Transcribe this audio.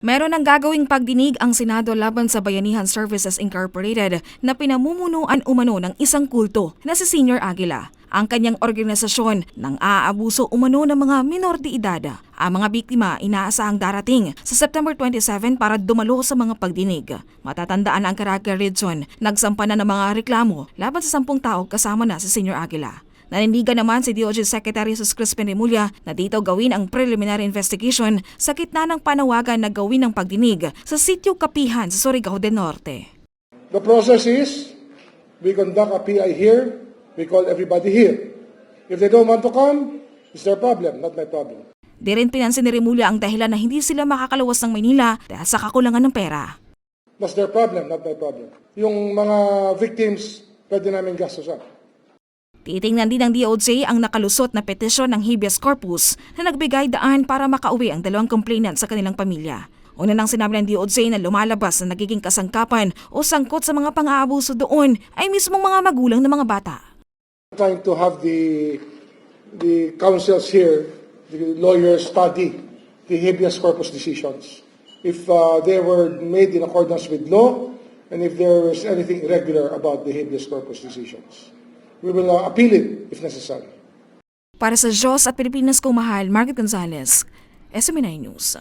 Meron ng gagawing pagdinig ang Senado laban sa Bayanihan Services Incorporated na pinamumunuan umano ng isang kulto na si Senior Aguila. Ang kanyang organisasyon ng aabuso umano ng mga minor de edad. Ang mga biktima inaasahang darating sa September 27 para dumalo sa mga pagdinig. Matatandaan ang Caraga Region, nagsampa na ng mga reklamo laban sa sampung tao kasama na si Senior Aguila. Nanindigan naman si DOJ Secretary Sus Crispin Remulla na dito gawin ang preliminary investigation sa gitna ng panawagan na gawin ng pagdinig sa sitio Kapihan sa Surigao del Norte. The process is we conduct a PI here, we call everybody here. If they don't want to come, it's their problem, not my problem. Di rin pinansin ni Remulla ang dahilan na hindi sila makakalawas ng Maynila dahil sa kakulangan ng pera. That's their problem, not my problem. Yung mga victims, pwede namin gastusan. Titingnan din ng DOJ ang nakalusot na petisyon ng habeas corpus na nagbigay daan para makauwi ang dalawang complainant sa kanilang pamilya. Una nang sinabi ng DOJ na lumalabas na nagiging kasangkapan o sangkot sa mga pang-aabuso doon ay mismong mga magulang ng mga bata. Trying to have the the councils here, the lawyers study the habeas corpus decisions. If uh, they were made in accordance with law, and if there was anything irregular about the habeas corpus decisions. We will uh, appeal it if necessary. Para sa Diyos at Pilipinas kong mahal, Margaret Gonzalez, SMNI News.